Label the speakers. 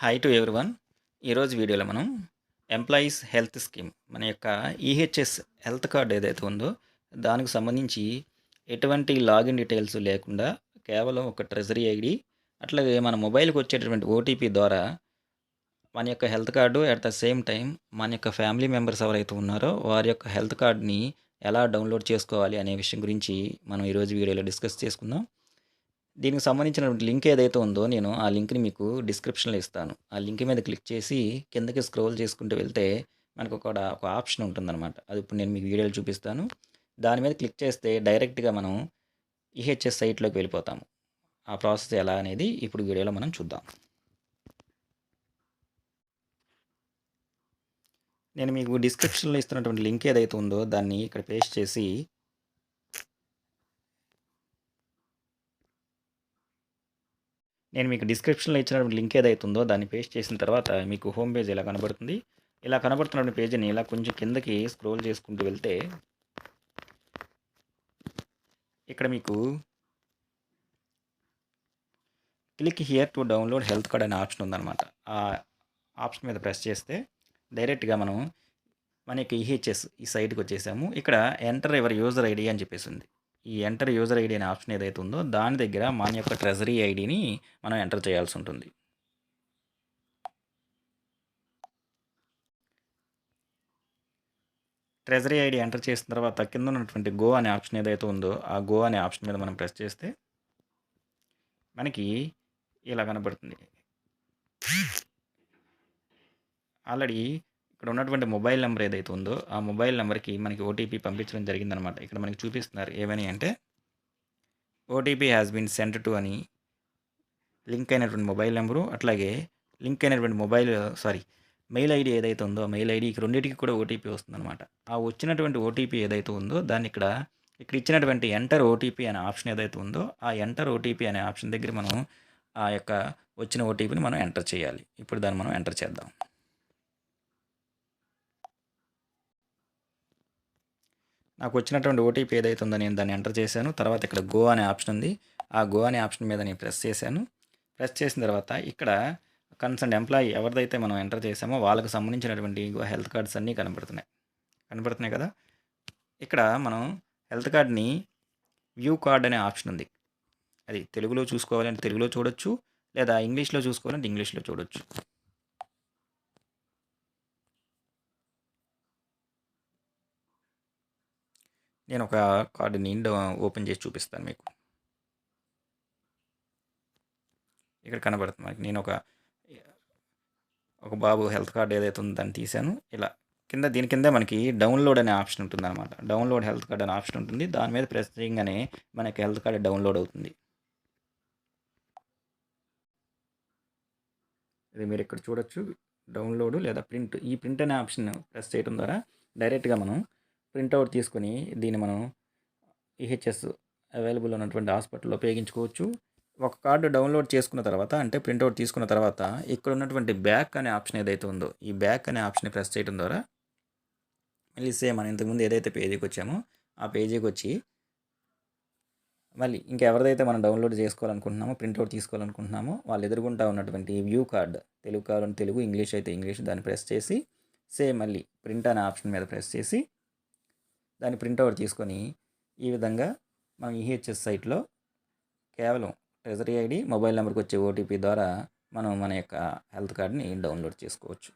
Speaker 1: Hi to everyone ఈరోజు వీడియోలో మనం ఎంప్లాయీస్ హెల్త్ స్కీమ్ మన యొక్క ఈహెచ్ఎస్ హెల్త్ కార్డ్ ఏదైతే ఉందో దానికి సంబంధించి ఎటువంటి లాగిన్ డీటెయిల్స్ లేకుండా కేవలం ఒక ట్రెజరీ ఐడి అట్లాగే మన మొబైల్కి వచ్చేటటువంటి ఓటీపీ ద్వారా మన యొక్క health card at the same time మన యొక్క ఫ్యామిలీ మెంబర్స్ ఎవరైతే ఉన్నారో వారి యొక్క హెల్త్ కార్డ్ని ఎలా డౌన్లోడ్ చేసుకోవాలి అనే విషయం గురించి మనం ఈరోజు వీడియోలో డిస్కస్ చేసుకుందాం. దీనికి సంబంధించిన లింక్ ఏదైతే ఉందో నేను ఆ లింక్ని మీకు డిస్క్రిప్షన్లో ఇస్తాను. ఆ లింక్ మీద క్లిక్ చేసి కిందకి స్క్రోల్ చేసుకుంటూ వెళ్తే మనకు ఒక ఒక ఆప్షన్ ఉంటుందన్నమాట. అది ఇప్పుడు నేను మీకు వీడియోలు చూపిస్తాను. దాని మీద క్లిక్ చేస్తే డైరెక్ట్గా మనం ఈహెచ్ఎస్ సైట్లోకి వెళ్ళిపోతాము. ఆ ప్రాసెస్ ఎలా అనేది ఇప్పుడు వీడియోలో మనం చూద్దాం. నేను మీకు డిస్క్రిప్షన్లో ఇస్తున్నటువంటి లింక్ ఏదైతే ఉందో దాన్ని ఇక్కడ పేస్ట్ చేసి నేను మీకు డిస్క్రిప్షన్లో ఇచ్చినటువంటి లింక్ ఏదైతే ఉందో దాన్ని పేస్ట్ చేసిన తర్వాత మీకు హోమ్ పేజ్ ఇలా కనబడుతుంది. ఇలా కనబడుతున్నటువంటి పేజీని ఇలా కొంచెం కిందకి స్క్రోల్ చేసుకుంటూ వెళ్తే ఇక్కడ మీకు click here to download health card అనే ఆప్షన్ ఉందన్నమాట. ఆ ఆప్షన్ మీద ప్రెస్ చేస్తే డైరెక్ట్గా మనం మన యొక్క ఈహెచ్ఎస్ ఈ సైట్కి వచ్చేసాము. ఇక్కడ ఎంటర్ ఎవర్ యూజర్ ఐడి అని చెప్పేసి ఉంది. ఈ ఎంటర్ యూజర్ ఐడి అనే ఆప్షన్ ఏదైతే ఉందో దాని దగ్గర మన యొక్క ట్రెజరీ ఐడిని మనం ఎంటర్ చేయాల్సి ఉంటుంది. ట్రెజరీ ఐడి ఎంటర్ చేసిన తర్వాత కింద ఉన్నటువంటి గో అనే ఆప్షన్ ఏదైతే ఉందో ఆ గో అనే ఆప్షన్ మీద మనం ప్రెస్ చేస్తే మనకి ఇలా కనబడుతుంది. ఆల్రెడీ ఇక్కడ ఉన్నటువంటి మొబైల్ నెంబర్ ఏదైతే ఉందో ఆ మొబైల్ నెంబర్కి మనకి ఓటీపీ పంపించడం జరిగిందనమాట ఇక్కడ మనకి చూపిస్తున్నారు ఏమని అంటే OTP has been sent to అని లింక్ అయినటువంటి మొబైల్ నెంబరు అట్లాగే లింక్ అయినటువంటి మొబైల్ సారీ మెయిల్ ఐడి ఏదైతే ఉందో మెయిల్ మెయిల్ ఐడికి రెండింటికి కూడా ఓటీపీ వస్తుందన్నమాట. ఆ వచ్చినటువంటి ఓటీపీ ఏదైతే ఉందో దాన్ని ఇక్కడ ఇక్కడ ఇచ్చినటువంటి ఎంటర్ ఓటీపీ అనే ఆప్షన్ ఏదైతే ఉందో ఆ ఎంటర్ ఓటీపీ అనే ఆప్షన్ దగ్గర మనం ఆ యొక్క వచ్చిన ఓటీపీని మనం ఎంటర్ చేయాలి. ఇప్పుడు దాన్ని మనం ఎంటర్ చేద్దాం. నాకు వచ్చినటువంటి ఓటీపీ ఏదైతే ఉందో నేను దాన్ని ఎంటర్ చేశాను. తర్వాత ఇక్కడ గో అనే ఆప్షన్ ఉంది. ఆ గో అనే ఆప్షన్ మీద నేను ప్రెస్ చేశాను. ప్రెస్ చేసిన తర్వాత ఇక్కడ కన్సర్న్ ఎంప్లాయీ ఎవరిదైతే మనం ఎంటర్ చేసామో వాళ్ళకు సంబంధించినటువంటి హెల్త్ కార్డ్స్ అన్నీ కనబడుతున్నాయి. కనబడుతున్నాయి కదా? ఇక్కడ మనం హెల్త్ కార్డ్ని వ్యూ కార్డ్ అనే ఆప్షన్ ఉంది. అది తెలుగులో చూసుకోవాలంటే తెలుగులో చూడొచ్చు. లేదా ఇంగ్లీష్లో చూసుకోవాలంటే ఇంగ్లీష్లో చూడొచ్చు. నేను ఒక కార్డుని ఓపెన్ చేసి చూపిస్తాను మీకు. ఇక్కడ కనబడుతుంది మనకి నేను ఒక ఒక బాబు హెల్త్ కార్డ్ ఏదైతే ఉందో దాన్ని తీసాను ఇలా కింద దీని కింద మనకి డౌన్లోడ్ అనే ఆప్షన్ ఉంటుంది అనమాట డౌన్లోడ్ హెల్త్ కార్డ్ అనే ఆప్షన్ ఉంటుంది. దాని మీద ప్రెస్ చేయగానే మనకి హెల్త్ కార్డ్ డౌన్లోడ్ అవుతుంది. ఇది మీరు ఇక్కడ చూడొచ్చు. డౌన్లోడ్ లేదా ప్రింట్. ఈ ప్రింట్ అనే ఆప్షన్ ప్రెస్ చేయడం ద్వారా డైరెక్ట్గా మనం ప్రింట్అవుట్ తీసుకొని దీన్ని మనం ఈహెచ్ఎస్ అవైలబుల్ ఉన్నటువంటి హాస్పిటల్లో ఉపయోగించుకోవచ్చు. ఒక కార్డు డౌన్లోడ్ చేసుకున్న తర్వాత అంటే ప్రింట్అవుట్ తీసుకున్న తర్వాత ఇక్కడ ఉన్నటువంటి బ్యాక్ అనే ఆప్షన్ ఏదైతే ఉందో ఈ బ్యాక్ అనే ఆప్షన్ ప్రెస్ చేయడం ద్వారా మళ్ళీ సేమ్ మనం ఇంతకుముందు ఏదైతే పేజీకి వచ్చామో ఆ పేజీకి వచ్చి మళ్ళీ ఇంకెవరిదైతే మనం డౌన్లోడ్ చేసుకోవాలనుకుంటున్నామో ప్రింట్అవుట్ తీసుకోవాలనుకుంటున్నామో వాళ్ళు ఎదుర్కొంటా ఉన్నటువంటి వ్యూ కార్డ్ తెలుగు కావాలని తెలుగు ఇంగ్లీష్ అయితే ఇంగ్లీష్ దాన్ని ప్రెస్ చేసి సేమ్ మళ్ళీ ప్రింట్ అనే ఆప్షన్ మీద ప్రెస్ చేసి దాన్ని ప్రింట్అవుట్ తీసుకొని ఈ విధంగా మనం ఈహెచ్ఎస్ సైట్లో కేవలం ట్రెజరీ ఐడి మొబైల్ నెంబర్కి వచ్చే ఓటీపీ ద్వారా మనం మన యొక్క హెల్త్ కార్డ్ని డౌన్లోడ్ చేసుకోవచ్చు.